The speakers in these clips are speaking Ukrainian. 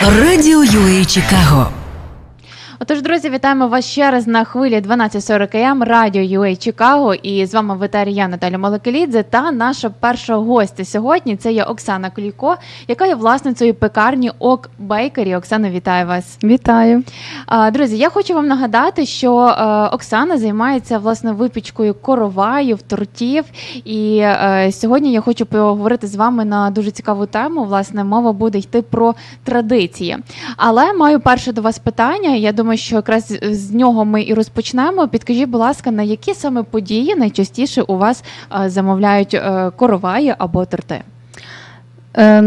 Радіо UA Чикаго. Отож, друзі, вітаємо вас ще раз на хвилі 12.40 АМ Радіо UA Чикаго. І з вами в етері я Наталя Молекелідзе та наша перша гостя сьогодні це є Оксана Клійко, яка є власницею пекарні Ок Бейкері. Оксана, вітаю вас. Вітаю. Друзі, я хочу вам нагадати, що е, Оксана займається власне випічкою короваїв, тортів. І е, сьогодні я хочу поговорити з вами на дуже цікаву тему. Власне, мова буде йти про традиції. Але маю перше до вас питання. Я думаю, що якраз з- нього ми і розпочнемо. Підкажіть, будь ласка, на які саме події найчастіше у вас е, замовляють е, короваї або торти? Е,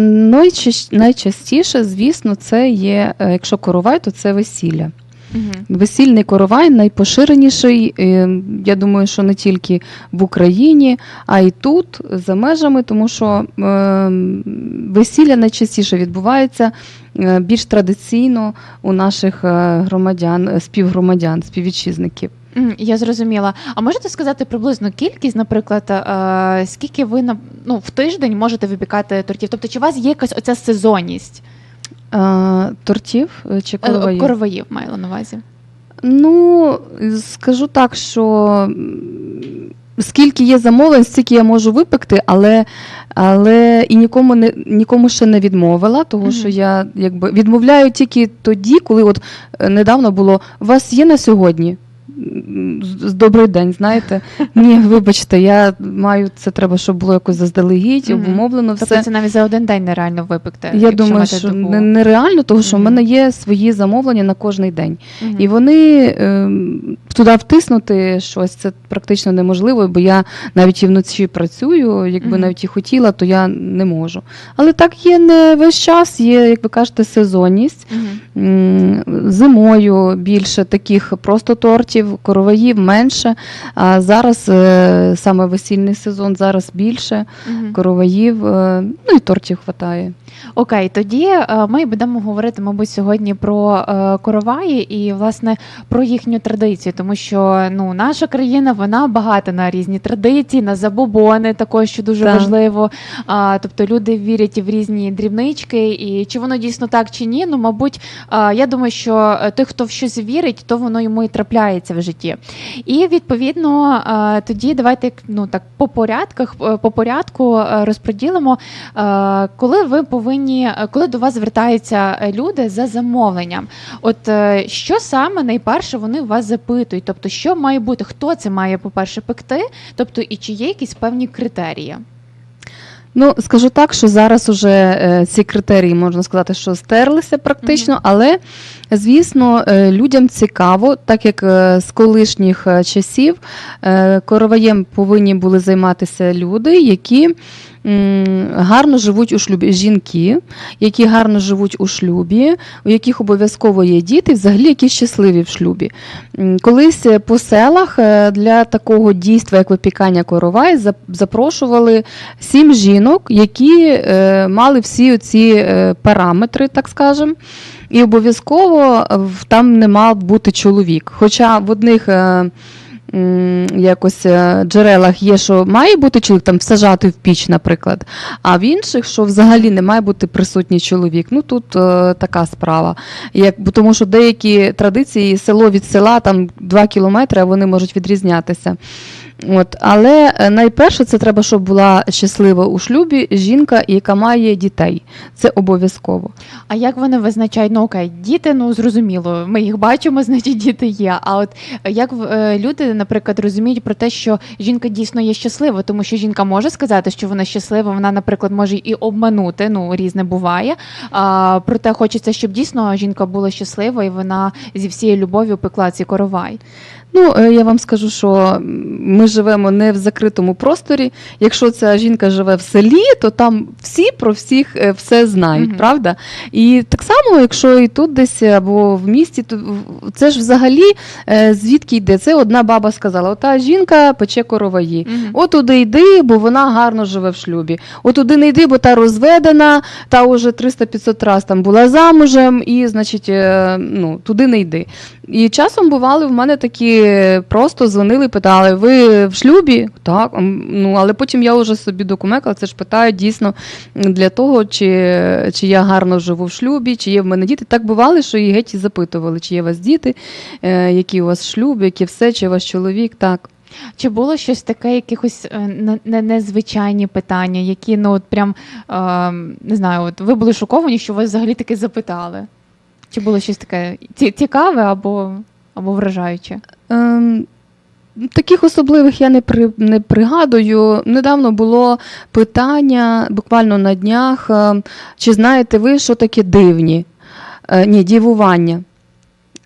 найчастіше, звісно, це є, якщо коровай, то це весілля. Угу. Весільний коровай найпоширеніший, е, я думаю, що не тільки в Україні, а й тут, за межами, тому що е, весілля найчастіше відбувається е, більш традиційно у наших громадян, співгромадян, співвітчизників. Я зрозуміла. А можете сказати приблизно кількість, наприклад, скільки ви на ну в тиждень можете випікати тортів? Тобто, чи у вас є якась оця сезонність Е, Тортів е, чи Е, короваїв? короваїв маю на увазі? Ну, скажу так, що скільки є замовлень, стільки я можу випекти, але, але і нікому не нікому ще не відмовила, тому що я якби відмовляю тільки тоді, коли от недавно було у вас є на сьогодні. Добрий день, знаєте. Ні, вибачте, я маю це треба, щоб було якось заздалегідь, Мгм. обумовлено все. Тобто це навіть за один день нереально випекти. Я якщо думаю, мати що добу. не- нереально, тому що в Мгм. мене є свої замовлення на кожний день. Мгм. І вони ем, туди втиснути щось це практично неможливо, бо я навіть і вночі працюю. Якби Мгм. навіть і хотіла, то я не можу. Але так є не весь час, є, як ви кажете, сезонність. Мгм. М, Зимою більше таких просто тортів, короваїв менше. А зараз е, саме весільний сезон, зараз більше Мгм. короваїв, е, ну і тортів вистачає. Окей, тоді е, ми будемо говорити, мабуть, сьогодні про короваї і власне про їхню традицію, тому що ну наша країна вона багата на різні традиції, на забобони, також що дуже Так. важливо. А, тобто люди вірять і в різні дрібнички, і чи воно дійсно так чи ні? Ну, мабуть, я думаю, що той, хто в щось вірить, то воно йому і трапляється в житті. І відповідно е, тоді давайте ну так по порядках, е, по порядку е, розподілимо. Коли ви повинні, коли до вас звертаються люди за замовленням, от що саме найперше вони вас запитують? Тобто, що має бути, хто це має, по-перше, пекти, тобто і чи є якісь певні критерії? Ну, скажу так, що зараз уже е, ці критерії можна сказати, що стерлися практично, але звісно, е, людям цікаво, так як е, з колишніх часів короваєм повинні були займатися люди, які гарно живуть у шлюбі, жінки, які гарно живуть у шлюбі, у яких обов'язково є діти, взагалі які щасливі в шлюбі. Колись е, по селах е, для такого дійства, як випікання коровай, запрошували сім жінок, які е, мали всі ці параметри, так скажемо. І обов'язково там не мав бути чоловік. Хоча в одних якось е, джерелах є, що має бути чоловік, там всажати в піч, наприклад, а в інших, що взагалі не має бути присутній чоловік. Ну тут е, така справа. Як, тому що деякі традиції село від села там 2 кілометри, вони можуть відрізнятися. От, але е, найперше це треба, щоб була щаслива у шлюбі жінка, яка має дітей. Це обов'язково. А як вони визначають? Ну окей, діти, ну зрозуміло, ми їх бачимо, значить діти є. А от е, як е, люди, наприклад, розуміють про те, що жінка дійсно є щаслива, тому що жінка може сказати, що вона щаслива, вона, наприклад, може і обманути, ну різне буває. А, проте хочеться, щоб дійсно жінка була щаслива і вона зі всією любов'ю пекла ці коровай. Ну, е, я вам скажу, що ми живемо не в закритому просторі. Якщо ця жінка живе в селі, то там всі про всіх е, все знають, Мгм. правда? І так само, якщо і тут десь або в місті, то це ж взагалі е, звідки йде? Це одна баба сказала: ота жінка пече короваї. От туди йди, бо вона гарно живе в шлюбі. От туди не йди, бо та розведена, та уже 300-500 раз там була замужем, і, значить, е, ну, туди не йди. І часом бували в мене такі просто дзвонили, і питали: ви в шлюбі? Так. Ну, але потім я вже собі докумекала, це ж питають дійсно для того, чи, чи я гарно живу в шлюбі, чи є в мене діти. Так бувало, що і геть запитували, чи є у вас діти, е, які у вас шлюб, які все, чи у вас чоловік. Так. Чи було щось таке, якихось е, не- не- незвичайні питання, які ну от прям е, не знаю, от ви були шоковані, що вас взагалі таки запитали? Чи було щось таке цікаве або, або вражаюче? Ем, Таких особливих я не, при, не пригадую. Недавно було питання буквально на днях, е, чи знаєте ви, що таке дивні? Е, Ні, дівування.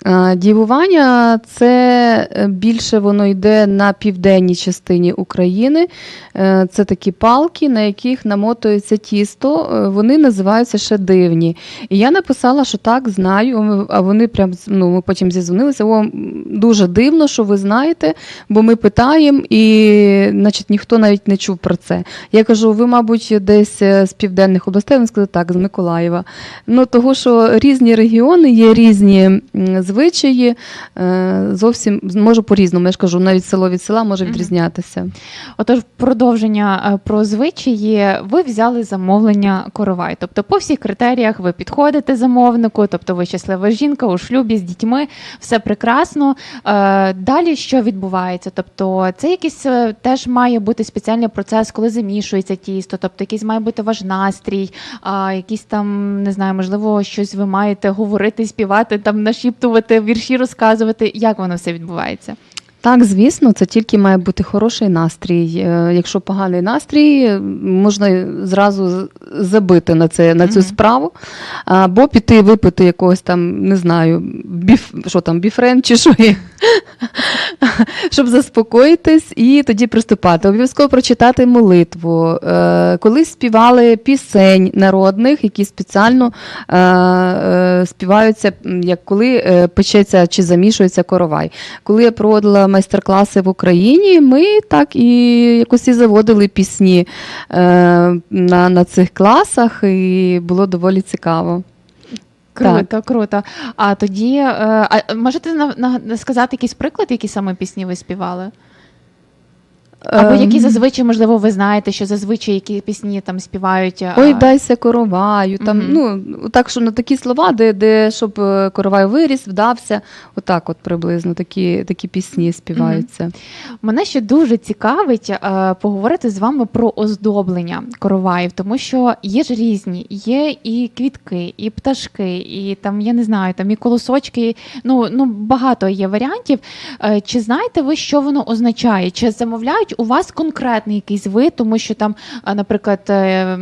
Е, Дівування це е, більше воно йде на південній частині України. Е, Це такі палки, на яких намотується тісто. Вони називаються ще дивні. І я написала, що так, знаю. А вони прям ну, ми потім зізвонилися. О, дуже дивно, що ви знаєте, бо ми питаємо, і значить, ніхто навіть не чув про це. Я кажу, ви, мабуть, десь з південних областей. Вони сказали, так, з Миколаєва. Ну, того, що різні регіони є різні звичаї, е, зовсім може по-різному. Я ж кажу, навіть село від села може відрізнятися. Отож, продовження е, про звичаї, ви взяли замовлення коровай. Тобто, по всіх критеріях ви підходите замовнику, тобто ви щаслива жінка у шлюбі з дітьми, все прекрасно. Е, Далі що відбувається? Тобто, це якийсь теж має бути спеціальний процес, коли замішується тісто, тобто якийсь має бути ваш настрій, а якісь там не знаю, можливо, щось ви маєте говорити, співати, там нашіптувати, вірші розказувати. Як воно все відбувається? Так, звісно, це тільки має бути хороший настрій. Е, Якщо поганий настрій, можна зразу забити на це на цю Мгм. справу, або піти випити якогось там, не знаю, біф, що там, біфрен чи що є, щоб заспокоїтись і тоді приступати. Обов'язково прочитати молитву. Е, Колись співали пісень народних, які спеціально е, е, співаються, як коли печеться чи замішується коровай. Коли я проводила майстер-класи в Україні, ми так і якось і заводили пісні на, на цих класах, і було доволі цікаво. Круто, круто. А тоді е, а можете на, на, сказати якийсь приклад, які саме пісні ви співали? Або які Ем, зазвичай, можливо, ви знаєте, що зазвичай які пісні там співають. Ой, дайся короваю. Там, Мгм. ну, так, що на такі слова, де, де щоб е, коровай виріс, вдався. Отак, от приблизно такі, такі пісні співаються. Мене ще дуже цікавить е, поговорити з вами про оздоблення короваїв, тому що є ж різні, є і квітки, і пташки, і там я не знаю, там і колосочки. Ну ну багато є варіантів. Е, чи знаєте ви, що воно означає? Чи замовляють у вас конкретний якийсь вид, тому що там, е, наприклад, е,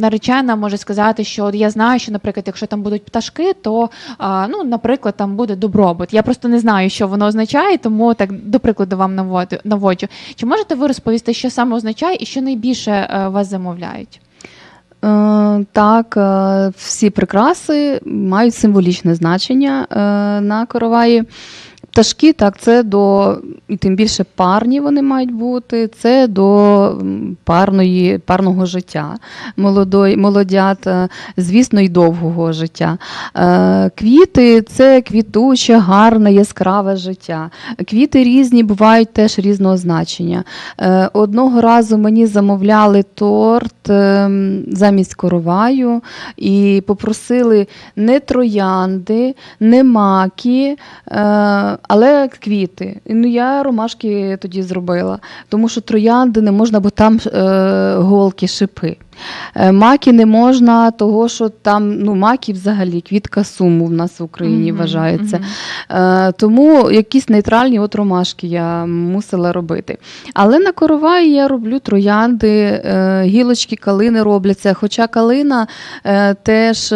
наречена може сказати, що я знаю, що, наприклад, якщо там будуть пташки, то ну, наприклад, там буде добробут. Я просто не знаю, що воно означає, тому так до прикладу вам наводжу. Чи можете ви розповісти, що саме означає і що найбільше е, вас замовляють? Так, всі прикраси мають символічне значення на короваї. Пташки, так, це до, і тим більше парні вони мають бути, це до парної, парного життя, молодой, молодят, е, звісно, і довгого життя. Е, Квіти це квітуче, гарне, яскраве життя. Квіти різні бувають теж різного значення. Е, Одного разу мені замовляли торт замість короваю і попросили не троянди, не маки, але квіти. Ну, я ромашки тоді зробила, тому що троянди не можна, бо там е, голки, шипи. Е, Маки не можна, того що там ну, маки взагалі квітка суму в нас в Україні Мгм, вважається. Е, Тому якісь нейтральні от ромашки я мусила робити. Але на короваї я роблю троянди, е, гілочки калини робляться. Хоча калина теж,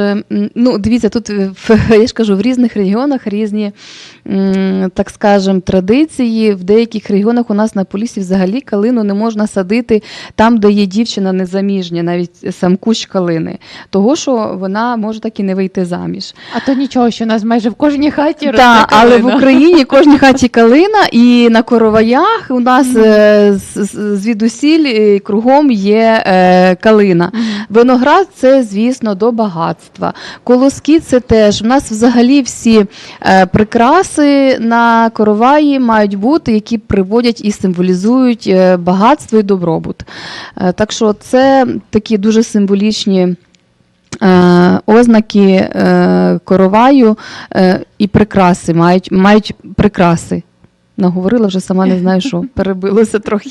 ну дивіться, тут в- я ж кажу, в різних регіонах різні, так скажем, традиції. В деяких регіонах у нас на Полісі взагалі калину не можна садити там, де є дівчина незаміжня. Навіть сам кущ калини, того що вона може так і не вийти заміж. А то нічого, що у нас майже в кожній хаті росте Так, але в. Україні кожній хаті калина, і на короваях у нас е, звідусіль е, кругом є е, калина. Виноград це, звісно, до багатства. Колоски це теж. У нас взагалі всі прикраси на короваї мають бути, які приводять і символізують багатство і добробут. Так що це такі дуже символічні. е, Ознаки е, короваю е, і прикраси мають, мають прикраси. Наговорила вже сама не знаю, що перебилося трохи.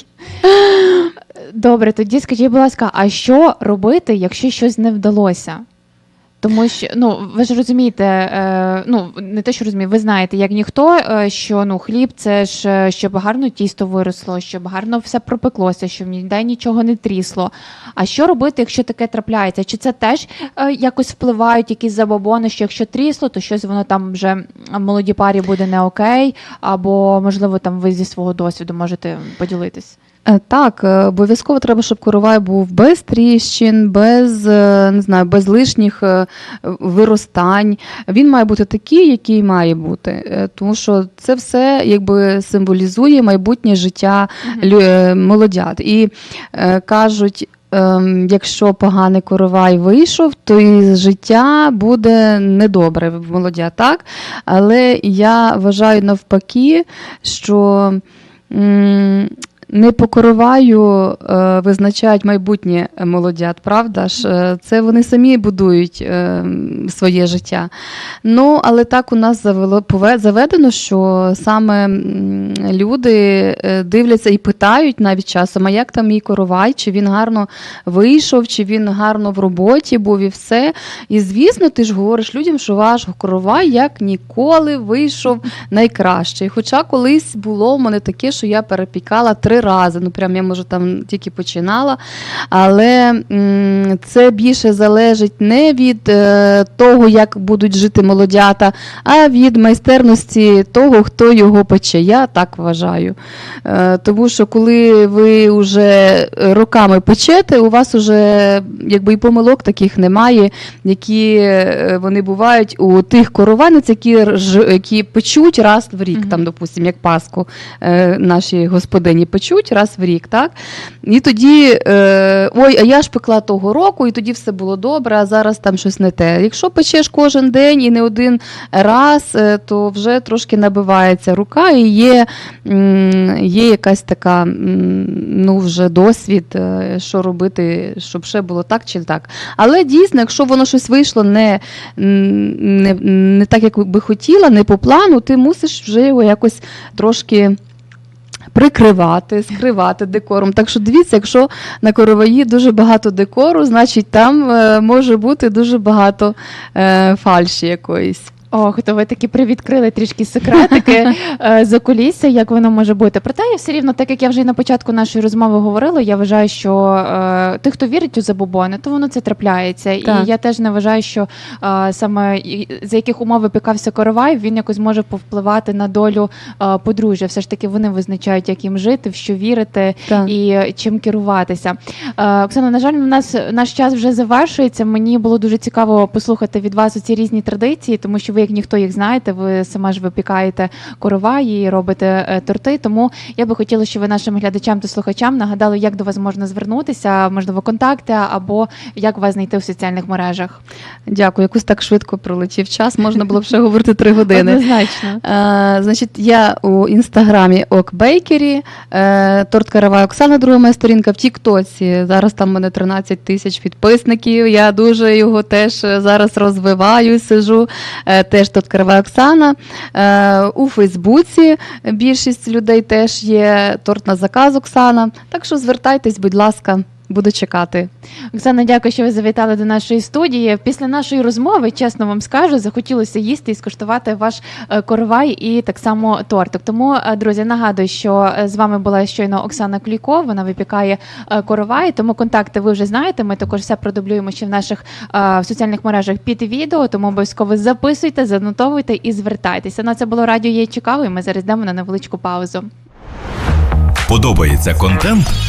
Добре, тоді скажіть, будь ласка, а що робити, якщо щось не вдалося? Тому що ну ви ж розумієте, е, ну не те, що розумієте, ви знаєте, як ніхто, е, що ну хліб це ж е, щоб гарно тісто виросло, щоб гарно все пропеклося, щоб ніде нічого не трісло. А що робити, якщо таке трапляється? Чи це теж е, якось впливають якісь забобони, що якщо трісло, то щось воно там вже молоді парі буде не окей, або можливо там ви зі свого досвіду можете поділитись? Е, Так, е, обов'язково треба, щоб коровай був без тріщин, без, е, не знаю, без лишніх виростань. Він має бути такий, який має бути. Тому що це все якби символізує майбутнє життя молодят. І кажуть. ем, Якщо поганий коровай вийшов, то і життя буде недобре в молодя, так? Але я вважаю навпаки, що не по короваю е, визначають майбутнє молодят, правда ж? Е, Це вони самі будують е, своє життя. Ну, але так у нас завело, заведено, що саме люди дивляться і питають навіть часом, а як там мій коровай, чи він гарно вийшов, чи він гарно в роботі був і все. І звісно, ти ж говориш людям, що ваш коровай як ніколи вийшов найкращий. Хоча колись було в мене таке, що я перепікала три рази. Ну, прям я може там тільки починала. Але це більше залежить не від е, того, як будуть жити молодята, а від майстерності того, хто його пече. Я так вважаю. Е, тому що коли ви вже роками печете, у вас вже якби і помилок таких немає, які е, вони бувають у тих коровайниць, які, які печуть раз в рік, Мгм. там, допустимо, як Пасху наші господині печуть раз в рік, так? І тоді, е, ой, а я ж пекла того року, і тоді все було добре, а зараз там щось не те. Якщо печеш кожен день і не один раз, е, то вже трошки набивається рука і є, є якась така, ну, вже досвід, е, що робити, щоб ще було так чи так. Але дійсно, якщо воно щось вийшло не, не, не так, як би хотіла, не по плану, ти мусиш вже його якось трошки. Прикривати, скривати декором. Так що дивіться, якщо на короваї дуже багато декору, значить там е, може бути дуже багато е, фальші якоїсь. Ох, то ви таки привідкрили трішки секретики е, за кулісся, як воно може бути. Проте я все рівно, так як я вже і на початку нашої розмови говорила, я вважаю, що е, тих, хто вірить у забобони, то воно це трапляється. Так. І я теж не вважаю, що е, саме за яких умов випікався коровай, він якось може повпливати на долю е, подружжя. Все ж таки вони визначають, як їм жити, в що вірити Так. і чим керуватися. Е, Оксана, на жаль, у нас наш час вже завершується. Мені було дуже цікаво послухати від вас ці різні традиції, тому що ви, як ніхто їх знаєте, ви сама ж випікаєте короваї і робите е, торти. Тому я би хотіла, щоб ви нашим глядачам та слухачам нагадали, як до вас можна звернутися, можливо, контакти або як вас знайти в соціальних мережах. Дякую, якось так швидко пролетів час. Можна було б ще говорити три години. Однозначно. Е, значить, я у інстаграмі Ок Бейкері, е, торт Каравай Оксана, друга моя сторінка в Тіктоці. Зараз там в мене 13 тисяч підписників. Я дуже його теж зараз розвиваю, сижу. Теж тут Крива Оксана. Е, у Фейсбуці більшість людей теж є торт на заказ Оксана. Так що звертайтесь, будь ласка, буду чекати. Оксана, дякую, що ви завітали до нашої студії. Після нашої розмови, чесно вам скажу, захотілося їсти і скуштувати ваш е, коровай і так само тортик. Тому, е, друзі, нагадую, що е, з вами була щойно Оксана Кліко. Вона випікає коровай. Тому контакти ви вже знаєте. Ми також все продублюємо ще в наших в соціальних мережах під відео. Тому обов'язково записуйте, занотовуйте і звертайтеся. Ну, а це було радіо є Чикаго, і ми зараз йдемо на невеличку паузу. Подобається контент?